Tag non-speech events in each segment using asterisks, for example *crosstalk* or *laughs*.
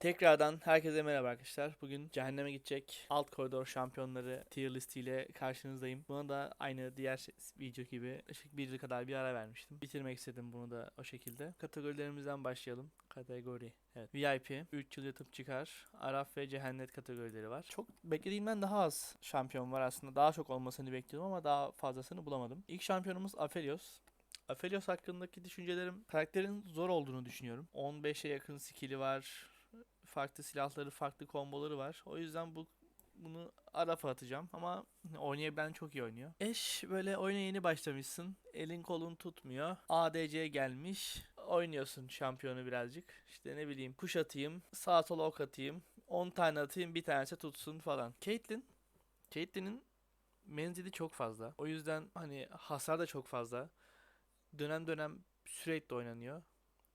Tekrardan herkese merhaba arkadaşlar. Bugün cehenneme gidecek alt koridor şampiyonları tier listiyle karşınızdayım. Buna da aynı diğer video gibi ışık bir kadar bir ara vermiştim. Bitirmek istedim bunu da o şekilde. Kategorilerimizden başlayalım. Kategori. Evet. VIP. 3 yıl yatıp çıkar. Araf ve cehennet kategorileri var. Çok beklediğimden daha az şampiyon var aslında. Daha çok olmasını bekliyordum ama daha fazlasını bulamadım. İlk şampiyonumuz Aphelios. Aphelios hakkındaki düşüncelerim karakterin zor olduğunu düşünüyorum. 15'e yakın skill'i var. Farklı silahları, farklı komboları var. O yüzden bu bunu Araf'a atacağım ama oynayabilen çok iyi oynuyor. Eş böyle oyuna yeni başlamışsın. Elin kolun tutmuyor. ADC gelmiş. Oynuyorsun şampiyonu birazcık. İşte ne bileyim kuş atayım, sağa sola ok atayım. 10 tane atayım bir tanesi tutsun falan. Caitlyn Caitlyn'in menzili çok fazla. O yüzden hani hasar da çok fazla. Dönem dönem sürekli oynanıyor.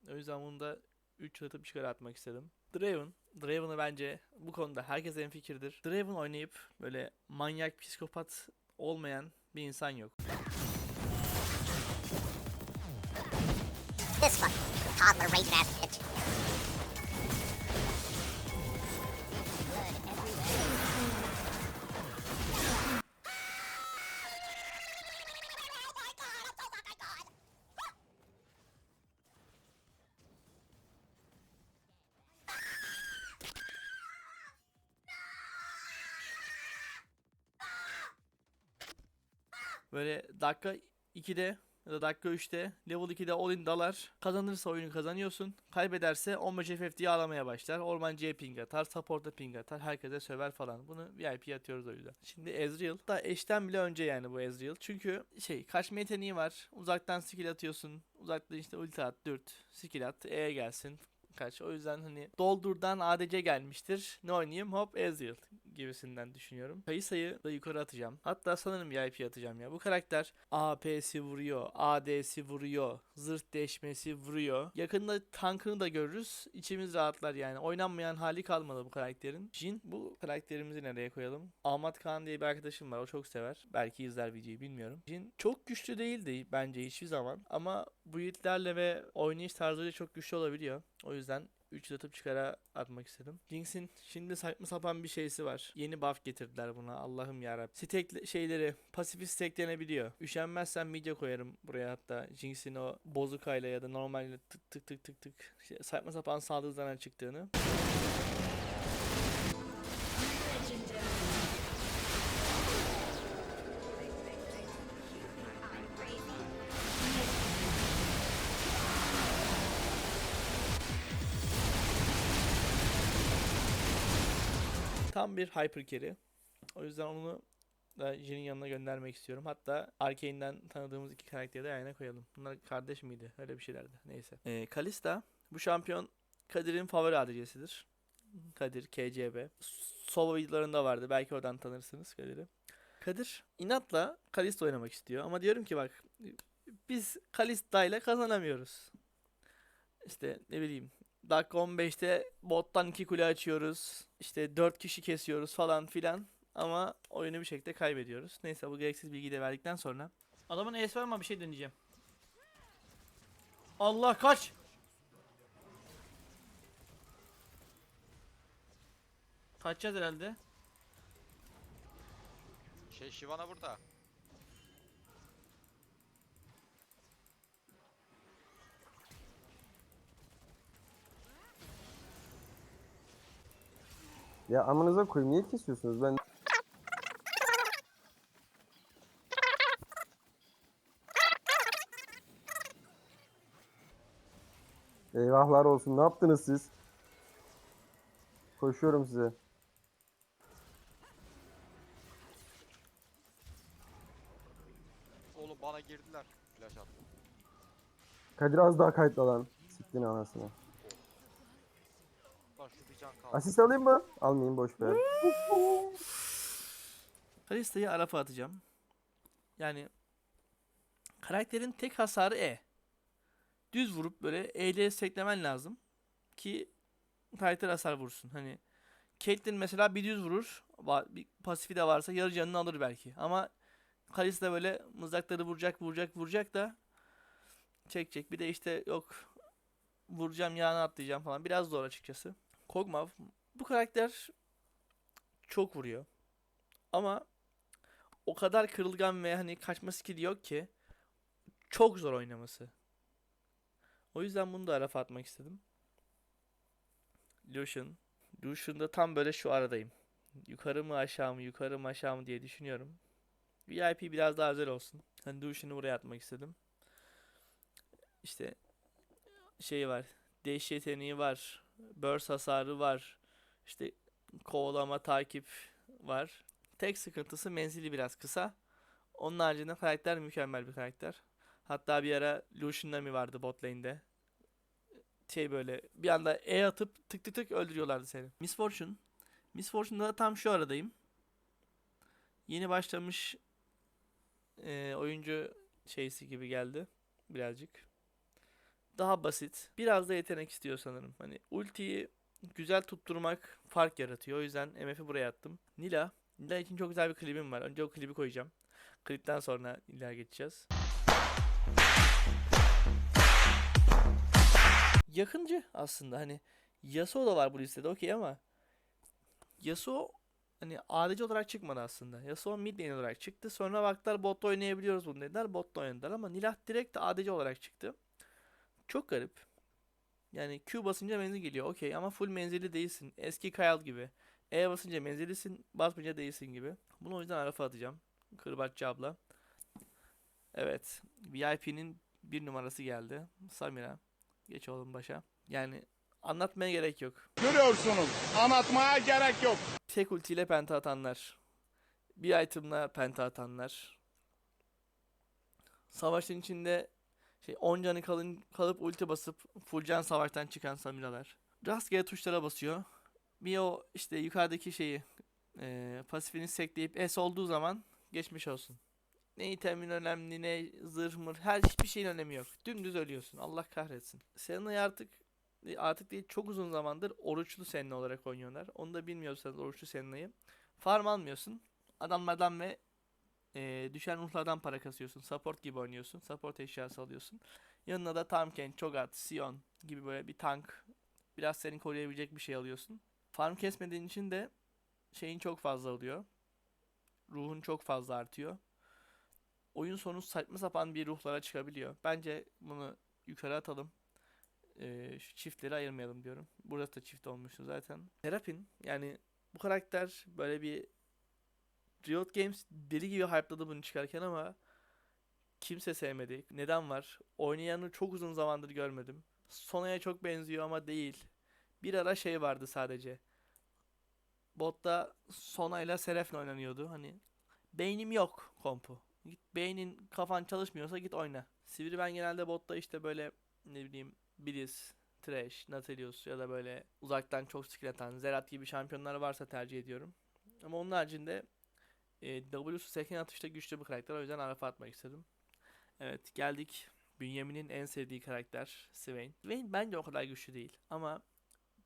O yüzden bunu da 3 atıp çıkar atmak istedim. Draven. Draven'ı bence bu konuda herkes en fikirdir. Draven oynayıp böyle manyak psikopat olmayan bir insan yok. This fucking toddler raging ass bitch. Böyle dakika 2'de ya da dakika 3'te level 2'de all-in dalar. Kazanırsa oyunu kazanıyorsun. Kaybederse 15 FF diye ağlamaya başlar. Ormancıya ping atar. Support'a ping atar. Herkese söver falan. Bunu VIP atıyoruz o yüzden. Şimdi Ezreal da eşten bile önce yani bu Ezreal. Çünkü şey kaçma yeteneği var. Uzaktan skill atıyorsun. Uzaktan işte ulti at, dürt, skill at, E'ye gelsin kaç. O yüzden hani doldurdan ADC gelmiştir. Ne oynayayım? Hop Ezreal gibisinden düşünüyorum. Kayısayı da yukarı atacağım. Hatta sanırım VIP atacağım ya. Bu karakter AP'si vuruyor, AD'si vuruyor, zırh deşmesi vuruyor. Yakında tankını da görürüz. İçimiz rahatlar yani. Oynanmayan hali kalmadı bu karakterin. Jin bu karakterimizi nereye koyalım? Ahmet Kaan diye bir arkadaşım var. O çok sever. Belki izler videoyu bilmiyorum. Jin çok güçlü değildi bence hiçbir zaman. Ama bu yiğitlerle ve oynayış tarzıyla çok güçlü olabiliyor. O yüzden 3 atıp çıkara atmak istedim. Jinx'in şimdi saçma sapan bir şeysi var. Yeni buff getirdiler buna. Allah'ım yarabbim. Stack şeyleri pasifi stacklenebiliyor. Üşenmezsen midye koyarım buraya hatta. Jinx'in o bozukayla ya da normalde tık tık tık tık tık şey, saçma sapan saldırıdan çıktığını. Tam bir hyper carry. O yüzden onu da Jin'in yanına göndermek istiyorum. Hatta Arkane'den tanıdığımız iki karakteri de ayağına koyalım. Bunlar kardeş miydi? Öyle bir şeylerdi. Neyse. Ee, Kalista bu şampiyon Kadir'in favori adicesidir. Kadir, KCB. Solo videolarında vardı. Belki oradan tanırsınız Kadir'i. Kadir inatla Kalista oynamak istiyor. Ama diyorum ki bak biz Kalista ile kazanamıyoruz. İşte ne bileyim dakika 15'te bottan 2 kule açıyoruz. İşte 4 kişi kesiyoruz falan filan. Ama oyunu bir şekilde kaybediyoruz. Neyse bu gereksiz bilgiyi de verdikten sonra. Adamın es var ama bir şey deneyeceğim. Allah kaç! Kaçacağız herhalde. Şey Şivana burada. Ya amınıza koyayım niye kesiyorsunuz ben? Eyvahlar olsun ne yaptınız siz? Koşuyorum size. Oğlum bana girdiler. Flash attı. Kadir az daha kayıtla lan. Siktin anasını. Can kaldı. Asist alayım mı? Almayayım boş ver. *laughs* Kalista'yı Araf'a atacağım. Yani karakterin tek hasarı E. Düz vurup böyle E ile seklemen lazım ki karakter hasar vursun. Hani Caitlyn mesela bir düz vurur. Bir pasifi de varsa yarı canını alır belki. Ama Kalista böyle mızrakları vuracak vuracak vuracak da çekecek. Bir de işte yok vuracağım yağını atlayacağım falan. Biraz zor açıkçası. Kog'Maw bu karakter çok vuruyor. Ama o kadar kırılgan ve hani kaçma skill'i yok ki çok zor oynaması. O yüzden bunu da arafa atmak istedim. Lucian. Lucian'da tam böyle şu aradayım. Yukarı mı aşağı mı yukarı mı aşağı mı diye düşünüyorum. VIP biraz daha özel olsun. Hani Lucian'ı buraya atmak istedim. İşte şey var. Değiş yeteneği var. Burst hasarı var. İşte kovalama takip var. Tek sıkıntısı menzili biraz kısa. Onun haricinde karakter mükemmel bir karakter. Hatta bir ara Lucian Nami vardı bot lane'de. Şey böyle bir anda E atıp tık tık tık öldürüyorlardı seni. Miss Fortune. Miss Fortune'da da tam şu aradayım. Yeni başlamış e, oyuncu şeysi gibi geldi. Birazcık. Daha basit. Biraz da yetenek istiyor sanırım. Hani ultiyi güzel tutturmak fark yaratıyor. O yüzden MF'i buraya attım. Nila. Nila için çok güzel bir klibim var. Önce o klibi koyacağım. Klipten sonra Nila'ya geçeceğiz. Yakıncı aslında hani Yasuo da var bu listede okey ama Yasuo hani ADC olarak çıkmadı aslında. Yasuo mid lane olarak çıktı. Sonra baktılar botta oynayabiliyoruz bunu dediler. Botta oynadılar ama Nilah direkt ADC olarak çıktı. Çok garip. Yani Q basınca menzil geliyor okey ama full menzilli değilsin. Eski Kyle gibi. E basınca menzillisin, basınca değilsin gibi. Bunu o yüzden arafa atacağım. Kırbaççı abla. Evet. VIP'nin bir numarası geldi. Samira. Geç oğlum başa. Yani anlatmaya gerek yok. Görüyorsunuz. Anlatmaya gerek yok. Tek ultiyle penta atanlar. Bir itemla penta atanlar. Savaşın içinde şey 10 canı kalın, kalıp ulti basıp full can savaştan çıkan Samiralar. Rastgele tuşlara basıyor. Bir o işte yukarıdaki şeyi e, pasifini sekleyip S olduğu zaman geçmiş olsun. Ne itemin önemli ne zırh mır her hiçbir şeyin önemi yok. Dümdüz ölüyorsun. Allah kahretsin. Serena'yı artık artık değil çok uzun zamandır oruçlu Senna olarak oynuyorlar. Onu da bilmiyorsanız oruçlu Senna'yı. Farm almıyorsun. Adamlardan ve e, düşen ruhlardan para kasıyorsun. Support gibi oynuyorsun. Support eşyası alıyorsun. Yanına da Tamken, Cho'Gath, Sion gibi böyle bir tank. Biraz seni koruyabilecek bir şey alıyorsun. Farm kesmediğin için de şeyin çok fazla oluyor. Ruhun çok fazla artıyor. Oyun sonu saçma sapan bir ruhlara çıkabiliyor. Bence bunu yukarı atalım. Ee, şu çiftleri ayırmayalım diyorum. Burada da çift olmuştu zaten. Terapin yani bu karakter böyle bir Riot Games deli gibi hype'ladı bunu çıkarken ama kimse sevmedi. Neden var? Oynayanı çok uzun zamandır görmedim. Sona'ya çok benziyor ama değil. Bir ara şey vardı sadece. Botta Sona ile Seraf'le oynanıyordu. Hani beynim yok kompu. Git beynin kafan çalışmıyorsa git oyna. Sivri ben genelde botta işte böyle ne bileyim Blizz, Thresh, Nautilus ya da böyle uzaktan çok skill atan Zerat gibi şampiyonlar varsa tercih ediyorum. Ama onun haricinde e, W'su atışta güçlü bir karakter o yüzden Araf'a atmak istedim. Evet geldik Bünyamin'in en sevdiği karakter Swain. Swain bence o kadar güçlü değil ama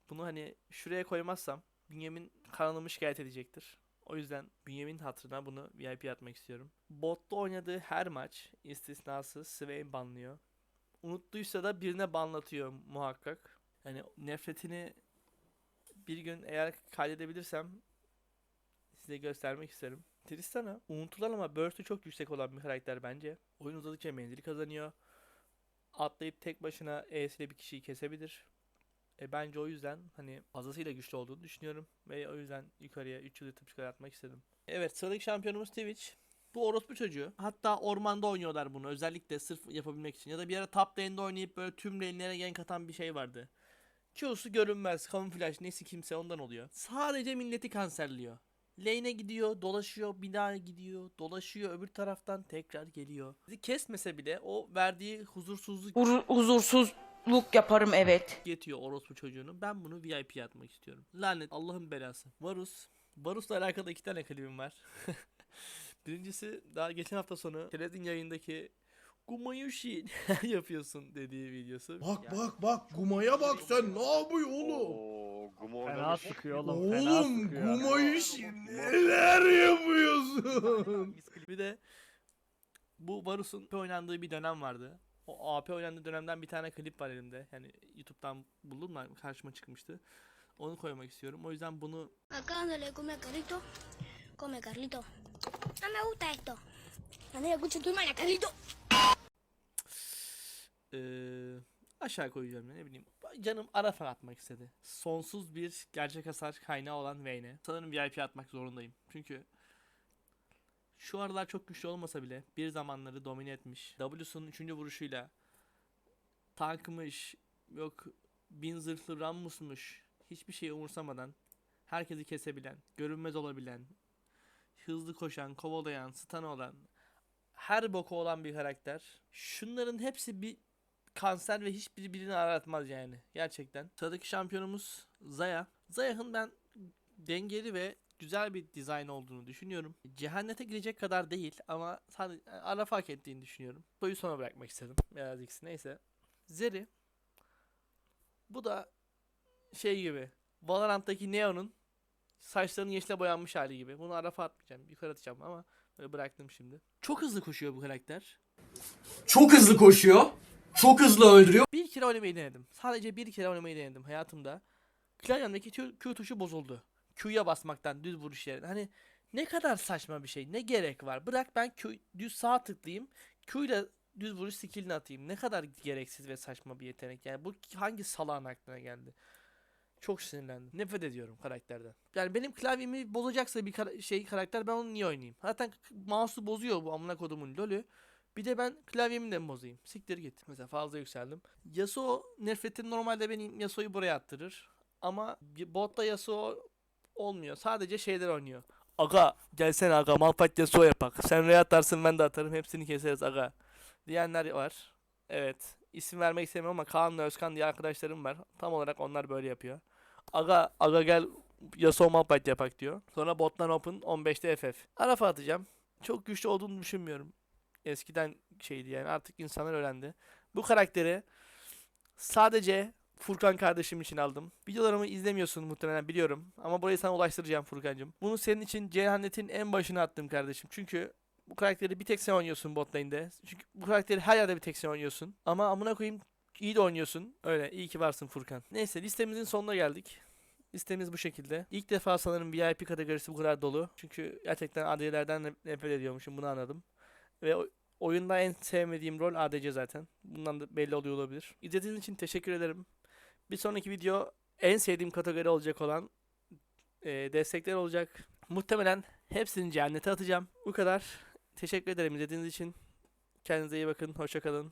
bunu hani şuraya koymazsam Bünyamin kanalımı şikayet edecektir. O yüzden Bünyamin hatırına bunu VIP atmak istiyorum. Botta oynadığı her maç istisnasız Swain banlıyor. Unuttuysa da birine banlatıyor muhakkak. Yani nefretini bir gün eğer kaydedebilirsem size göstermek isterim. Tristana unutulan ama burst'ü çok yüksek olan bir karakter bence. Oyun uzadıkça menzili kazanıyor. Atlayıp tek başına E'siyle bir kişiyi kesebilir. E bence o yüzden hani fazlasıyla güçlü olduğunu düşünüyorum. Ve o yüzden yukarıya 3 yıl yatıp çıkartmak istedim. Evet sıradaki şampiyonumuz Twitch. Bu orospu çocuğu. Hatta ormanda oynuyorlar bunu özellikle sırf yapabilmek için. Ya da bir ara top lane'de oynayıp böyle tüm lane'lere gank atan bir şey vardı. Q'su görünmez, kamuflaj nesi kimse ondan oluyor. Sadece milleti kanserliyor. Lane'e gidiyor, dolaşıyor, bir daha gidiyor, dolaşıyor, öbür taraftan tekrar geliyor. Bizi kesmese bile o verdiği huzursuzluk Hur- huzursuzluk yaparım evet. yetiyor orospu çocuğunu. Ben bunu VIP'ye atmak istiyorum. Lanet Allah'ın belası. Varus. Varus'la alakalı iki tane klibim var. *laughs* Birincisi daha geçen hafta sonu Tered'in yayındaki Gumayushi *laughs* yapıyorsun dediği videosu. Bak bak bak Guma'ya bak sen ne yapıyor oğlum? Oo, Gumu Fena oynamış. sıkıyor oğlum. fena Oğlum sıkıyor. Yapıyorsun? *laughs* Bir de bu Varus'un oynandığı bir dönem vardı. o AP oynandığı dönemden bir tane klip var elimde. Yani YouTube'dan buldum da karşıma çıkmıştı. Onu koymak istiyorum. O yüzden bunu Acá donde le come a Carlito, come Carlito. No me gusta esto. Andrea, escucha tu hermana, Carlito. eee, aşağı koyacağım ya, ne bileyim. Canım Araf'a atmak istedi. Sonsuz bir gerçek hasar kaynağı olan Vayne. Sanırım VIP atmak zorundayım. Çünkü şu aralar çok güçlü olmasa bile bir zamanları domine etmiş. W'sunun 3. vuruşuyla tankmış, yok bin zırhlı Rammus'muş. Hiçbir şeyi umursamadan herkesi kesebilen, görünmez olabilen, hızlı koşan, kovalayan, stun olan, her boku olan bir karakter. Şunların hepsi bir kanser ve hiçbiri birini aratmaz yani. Gerçekten. Sıradaki şampiyonumuz Zaya. Zaya'nın ben dengeli ve güzel bir dizayn olduğunu düşünüyorum. Cehennete girecek kadar değil ama sadece ara fark ettiğini düşünüyorum. Boyu sona bırakmak istedim. Biraz ikisi neyse. Zeri. Bu da şey gibi. Valorant'taki Neo'nun saçlarının yeşile boyanmış hali gibi. Bunu arafa atmayacağım. Yukarı atacağım ama böyle bıraktım şimdi. Çok hızlı koşuyor bu karakter. Çok hızlı koşuyor. Çok hızlı öldürüyor. Bir kere oynamayı denedim. Sadece bir kere oynamayı denedim hayatımda. Klavyemdeki Q tuşu bozuldu. Q'ya basmaktan düz vuruş yerine. Hani ne kadar saçma bir şey. Ne gerek var? Bırak ben Q, düz sağ tıklayayım. Q ile düz vuruş skillini atayım. Ne kadar gereksiz ve saçma bir yetenek. Yani bu hangi salağın aklına geldi? Çok sinirlendim. Nefret ediyorum karakterden. Yani benim klavyemi bozacaksa bir kara- şey karakter ben onu niye oynayayım? Zaten mouse'u bozuyor bu amına kodumun lolü. Bir de ben klavyemi de bozayım? Siktir git. Mesela fazla yükseldim. Yasuo nefretim normalde benim Yasuo'yu buraya attırır. Ama botta Yasuo olmuyor. Sadece şeyler oynuyor. Aga gelsene aga Malphite Yasuo yapak. Sen R'ye atarsın ben de atarım. Hepsini keseriz aga. Diyenler var. Evet. İsim vermek istemiyorum ama Kaan'la Özkan diye arkadaşlarım var. Tam olarak onlar böyle yapıyor. Aga aga gel Yasuo Malphite yapak diyor. Sonra bottan open 15'te FF. Arafa atacağım. Çok güçlü olduğunu düşünmüyorum. Eskiden şeydi yani artık insanlar öğrendi. Bu karakteri sadece Furkan kardeşim için aldım. Videolarımı izlemiyorsun muhtemelen biliyorum. Ama burayı sana ulaştıracağım Furkancığım. Bunu senin için cehennetin en başına attım kardeşim. Çünkü bu karakteri bir tek sen oynuyorsun bot. Çünkü bu karakteri her yerde bir tek sen oynuyorsun. Ama amına koyayım iyi de oynuyorsun. Öyle iyi ki varsın Furkan. Neyse listemizin sonuna geldik. Listemiz bu şekilde. İlk defa sanırım VIP kategorisi bu kadar dolu. Çünkü gerçekten ADC'lerden nef- nefret ediyormuşum bunu anladım. Ve oyunda en sevmediğim rol ADC zaten. Bundan da belli oluyor olabilir. İzlediğiniz için teşekkür ederim. Bir sonraki video en sevdiğim kategori olacak olan e, destekler olacak. Muhtemelen hepsini cehennete atacağım. Bu kadar. Teşekkür ederim izlediğiniz için. Kendinize iyi bakın. Hoşçakalın.